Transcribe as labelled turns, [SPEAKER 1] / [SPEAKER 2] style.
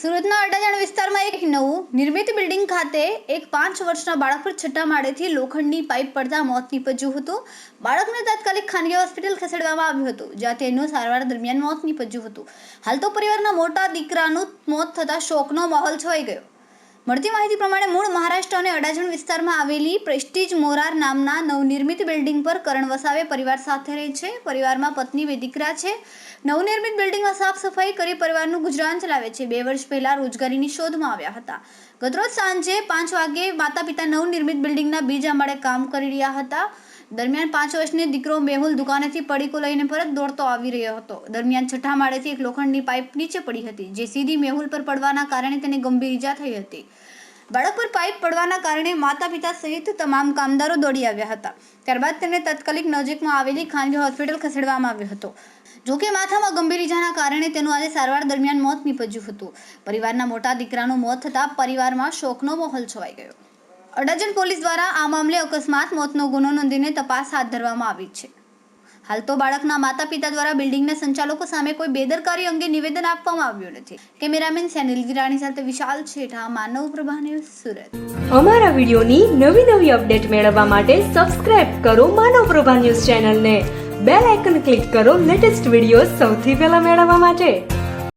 [SPEAKER 1] સુરતના અડાજણ વિસ્તારમાં એક નવું નિર્મિત બિલ્ડિંગ ખાતે એક પાંચ વર્ષના બાળક પર છઠ્ઠા માળેથી લોખંડની પાઇપ પડતા મોત નીપજ્યું હતું. બાળકને તાત્કાલિક ખાનગી હોસ્પિટલ ખસેડવામાં આવ્યું હતું, જ્યાં તેનું સારવાર દરમિયાન મોત નીપજ્યું હતું. હાલ તો પરિવારના મોટા દીકરાનું મોત થતાં શોકનો માહોલ છવાઈ ગયો. મળતી માહિતી પ્રમાણે મૂળ મહારાષ્ટ્ર અને અડાજણ વિસ્તારમાં આવેલી પ્રેસ્ટીજ મોરાર નામના નવનિર્મિત બિલ્ડિંગ પર કરણ વસાવે પરિવાર સાથે રહે છે. પરિવારમાં પત્ની બે દીકરા છે. નવનિર્મિત બિલ્ડિંગમાં સાફ સફાઈ કરી પરિવારનું ગુજરાન ચલાવે છે. બે વર્ષ પહેલા રોજગારીની શોધમાં આવ્યા હતા. ગતરોજ સાંજે પાંચ વાગે માતા પિતા નવનિર્મિત બિલ્ડિંગના બીજા માળે કામ કરી રહ્યા હતા. દરમિયાન પાંચ વર્ષની દીકરો મેહુલ દુકાનેથી પડીકો લઈને પરત દોડતો આવી રહ્યો હતો. દરમિયાન છઠ્ઠા માળેથી એક લોખંડની પાઇપ નીચે પડી હતી, જે સીધી મેહુલ પર પડવાના કારણે તેને ગંભીર ઈજા થઈ હતી. બાળક પર પાઇપ પડવાના કારણે માતા પિતા સહિત તમામ કામદારો દોડી આવ્યા હતા. ત્યારબાદ તેને તાત્કાલિક નજીકમાં આવેલી ખાનગી હોસ્પિટલ ખસેડવામાં આવ્યો હતો. જોકે માથામાં ગંભીર ઈજાના કારણે તેનું આજે સારવાર દરમિયાન મોત નીપજ્યું હતું. પરિવારના મોટા દીકરાનું મોત થતાં પરિવારમાં શોકનો માહોલ છવાઈ ગયો. અડાજણ પોલીસ દ્વારા આ મામલે અકસ્માત, મોતનો ગુનો નોંધીને તપાસ હાથ ધરવામાં આવી છે. હાલ તો બાળકના માતા પિતા દ્વારા બિલ્ડિંગના સંચાલકો સામે કોઈ બેદરકારી અંગે નિવેદન આપવામાં આવ્યું નથી. કેમેરામેન સેનિલ ગિરાણી સાથે વિશાલ છેઠા, માનવ પ્રભા ન્યૂઝ સુરત.
[SPEAKER 2] અમારા વિડીયોની નવી નવી અપડેટ મેળવવા માટે સબસ્ક્રાઇબ કરો માનવ પ્રભા ન્યૂઝ ચેનલને. બેલ આઇકન ક્લિક કરો લેટેસ્ટ વીડિયો સૌથી પહેલા મેળવવા માટે.